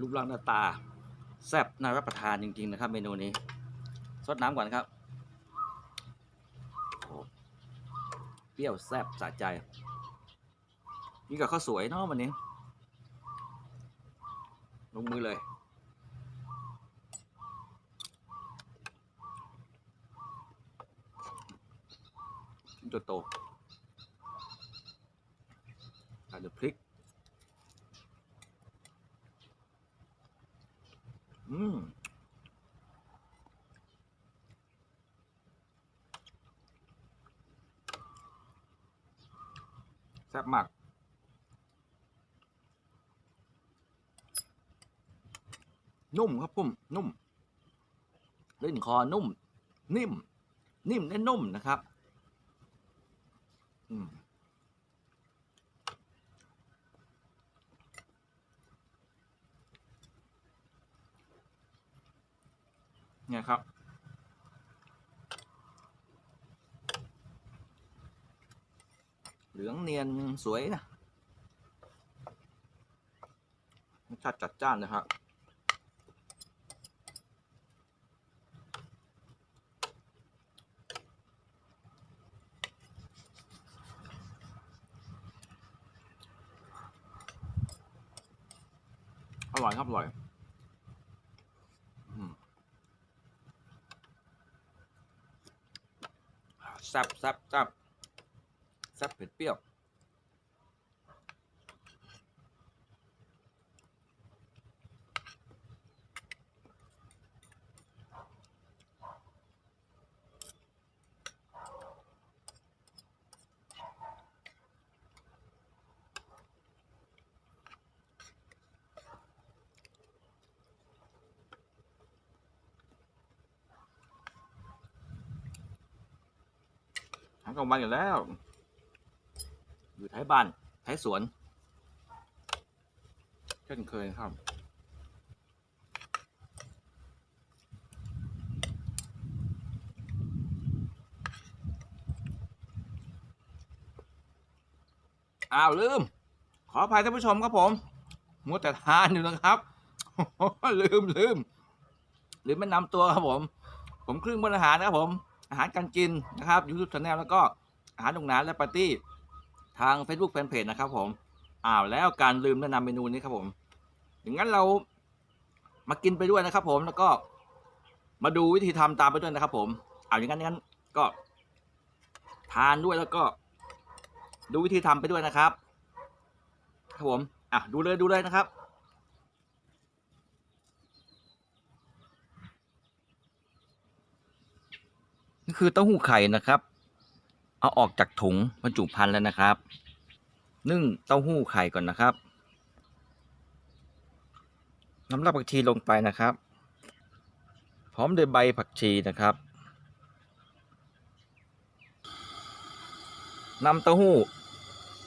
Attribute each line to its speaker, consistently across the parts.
Speaker 1: รูปร่างหน้าตา แซ่บน่ารับประทานจริง ๆ นะครับ เมนูนี้ซดน้ำก่อนครับเปรี้ยวแซ่บสะใจนี่กับข้าวสวยเนาะวันนี้ ลงมือเลยตัวโตอาจจะพริก อืมแซ่บมากนุ่มครับพุ่มนุ่มลิ้นคอนุ่ม นิ่ม นิ่มและนุ่มนะครับ อืม เนี่ยครับ เหลืองเนียนสวยนะรสชาติจัดจ้านนะครับอร่อยครับอร่อยอืม ซับซับซับซับเผ็ดเปรี้ยว ทางกลางวันอยู่แล้ว อยู่ท้ายบ้านท้ายสวน เช่นเคยครับอ้าวลืม ขออภัยท่านผู้ชมครับผมมัวแต่ทานอยู่นะครับลืมลืมลืมแนะนำตัวครับผม ผมครึ่งบนอาหารครับผม อาหารการกินนะครับ YouTube Channel แล้วก็อาหารตรงน้นและปาร์ตี้ทาง Facebook Fanpage นะครับผมอ้าวแล้วการลืมแนะนำเมนูนี้ครับผมอย่างนั้นเรามากินไปด้วยนะครับ ผมแล้วก็มาดูวิธีทำตามไปด้วยนะครับ ผมอ้าวอย่างนั้นงั้นก็ ทานด้วยแล้วก็ ดูวิธีทำไปด้วยนะครับ ครับผมอะดูเลยดูเลยนะครับ นี่คือเต้าหู้ไข่นะครับ เอาออกจากถุงบรรจุภัณฑ์แล้วนะครับ นึ่งเต้าหู้ไข่ก่อนนะครับน้ำรากผักชีลงไปนะครับ พร้อมด้วยใบผักชีนะครับนำเต้าหู้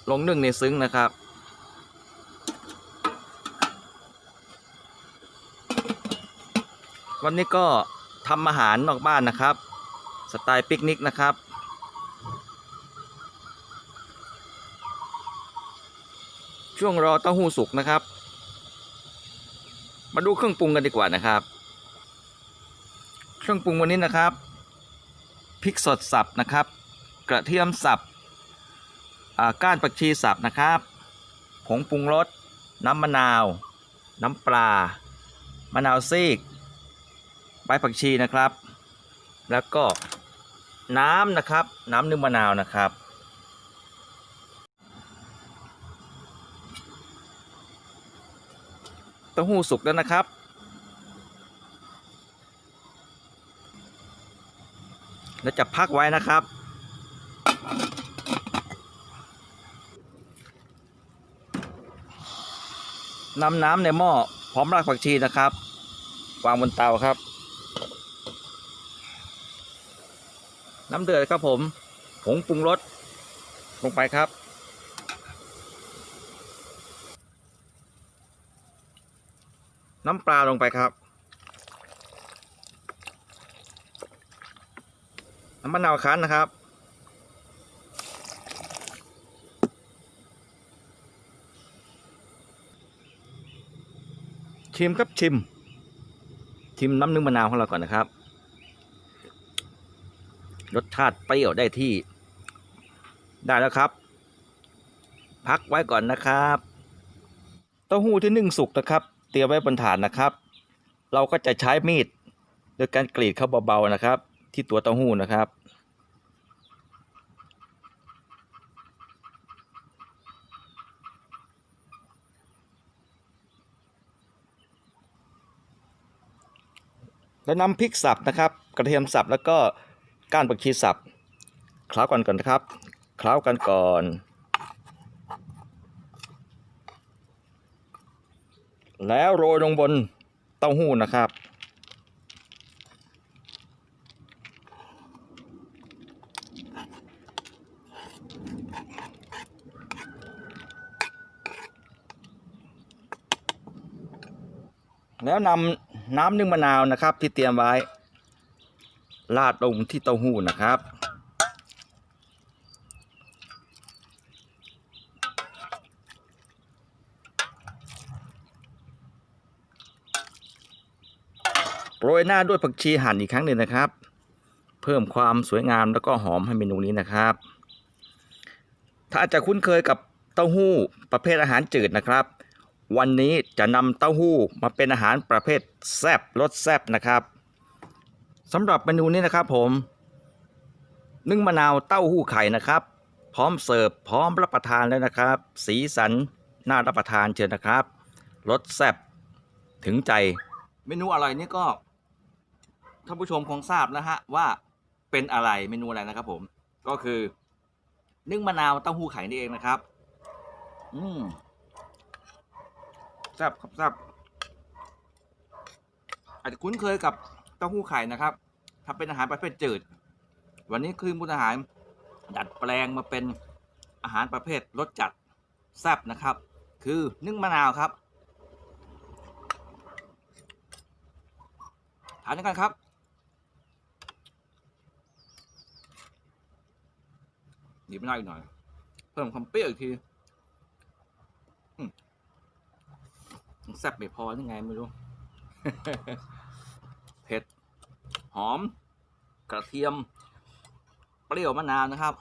Speaker 1: ลงนึ่งในซึ้งนะครับ วันนี้ก็ทำอาหารนอกบ้านนะครับ สไตล์ปิกนิกนะครับ ช่วงรอเต้าหู้สุกนะครับ มาดูเครื่องปรุงกันดีกว่านะครับ เครื่องปรุงวันนี้นะครับพริกสดสับนะครับ กระเทียมสับก้านผักชีสับนะครับ ผงปรุงรสน้ำมะนาว น้ำปลามะนาวซีกใบผักชีนะครับ แล้วก็ น้ำนะครับ น้ำนึ่งมะนาวนะครับ เต้าหู้สุกแล้วนะครับ แล้วจะพักไว้นะครับ นำน้ำในหม้อพร้อมรากผักชีนะครับ วางบนเตาครับ น้ำเดือดครับผมผงปรุงรสลงไปครับ น้ำปลาลงไปครับ น้ำมะนาวคั้นนะครับ ชิมครับชิม ชิมน้ำนึ่งมะนาวของเราก่อนนะครับ รสชาติเปรี้ยวได้ที่ ได้แล้วครับ พักไว้ก่อนนะครับเต้าหู้ที่นึ่งสุกนะครับ เตรียมไว้บนถาดนะครับ เราก็จะใช้มีดโดยการกรีดเข้าเบาๆนะครับ ที่ตัวเต้าหู้นะครับแล้วนำพริกสับนะครับ กระเทียมสับแล้วก็ ก้านผักชีสับคล้ากันก่อนนะครับคล้ากันก่อน แล้วโรยลงบนเต้าหู้นะครับ แล้วนำน้ำนึ่งมะนาวนะครับที่เตรียมไว้ ราดลงที่เต้าหู้นะครับ โรยหน้าด้วยผักชีหั่นอีกครั้งหนึ่งนะครับ เพิ่มความสวยงามแล้วก็หอมให้เมนูนี้นะครับ ถ้าอาจจะคุ้นเคยกับเต้าหู้ประเภทอาหารจืดนะครับ วันนี้จะนำเต้าหู้มาเป็นอาหารประเภทแซบรสแซบนะครับ สำหรับเมนูนี้นะครับผมนึ่งมะนาวเต้าหู้ไข่นะครับ พร้อมเสิร์ฟพร้อมรับประทานแล้วนะครับ สีสันน่ารับประทานเชิญนะครับรสแซ่บถึงใจ เมนูอร่อยนี้ก็ท่านผู้ชมคงทราบนะฮะว่าเป็นอะไรเมนูอะไรนะครับ ผมก็คือ นึ่งมะนาวเต้าหู้ไข่นี่เองนะครับ อืมแซ่บครับแซ่บอาจจะคุ้นเคยกับ เต้าหู้ไข่นะครับถ้าเป็นอาหารประเภทจืด วันนี้คือมุนอาหารดัดแปลงมาเป็นอาหารประเภทรสจัดแซ่บนะครับ คือนึ่งมะนาวครับทานด้วยกันครับหยิบม่ได้อีกหน่อย เพิ่มความเปรี้ยวอีกทีแซ่บไม่พอยังไงไม่รู้ หอม กระเทียม เปรี้ยวมะนาวนะครับ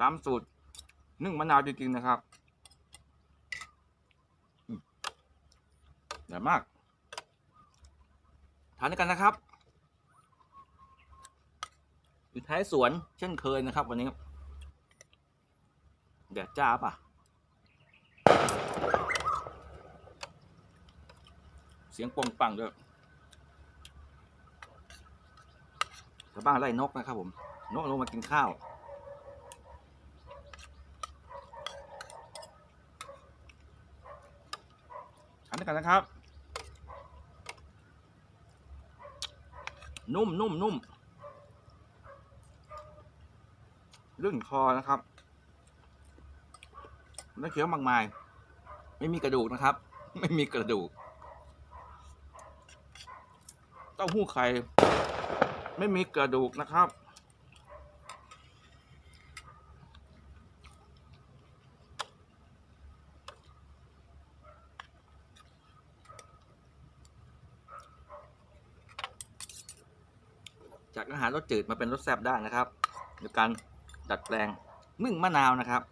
Speaker 1: ตามสูตรนึ่งมะนาวจริงๆนะครับเดี๋ยวมาก ทานด้วยกันนะครับ อยู่ท้ายสวนเช่นเคยนะครับ วันนี้แดดจ้าป่ะ เสียงปงปังด้วยาวบ้านไล่นกนะครับผมนกลงมากินข้าว ทานกันนะครับ นุ่มนุ่มนุ่มลื่นคอนะครับไม่เคี้ยวมากมาย ไม่มีกระดูกนะครับ ไม่มีกระดูก เต้าหู้ไข่ ไม่มีกระดูกนะครับ จากอาหารรสจืดมาเป็นรสแซ่บได้นะครับโดยการดัดแปลงนึ่งมะนาวนะครับ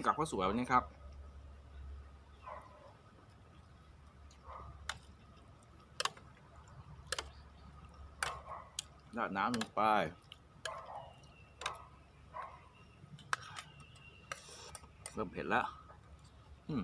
Speaker 1: นกับข้าวสวยวันนี้ครับ ราดน้ำลงไปเริ่มเผ็ดแล้ว อืม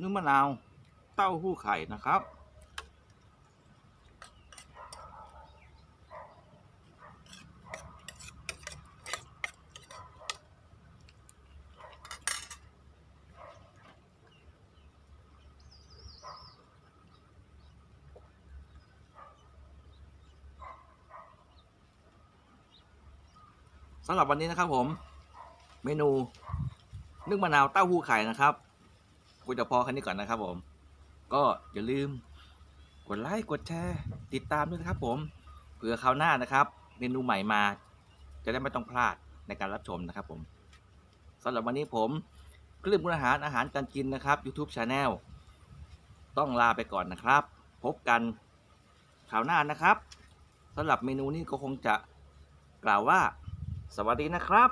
Speaker 1: นึ่งมะนาว เต้าหู้ไข่นะครับ สำหรับวันนี้นะครับผม เมนูนึ่งมะนาวเต้าหู้ไข่นะครับ กูจะพอแค่นี้ก่อนนะครับผม ก็อย่าลืม กดไลค์กดแชร์ ติดตามด้วยนะครับผมเผื่อคราวหน้านะครับเมนูใหม่มา จะได้ไม่ต้องพลาดในการรับชมนะครับผมสำหรับวันนี้ผมครื่องปรุงอาหารอาหารการกินนะครับ YouTube Channel ต้องลาไปก่อนนะครับ พบกันคราวหน้านะครับสำหรับเมนูนี้ก็คงจะกล่าวว่า สวัสดีนะครับ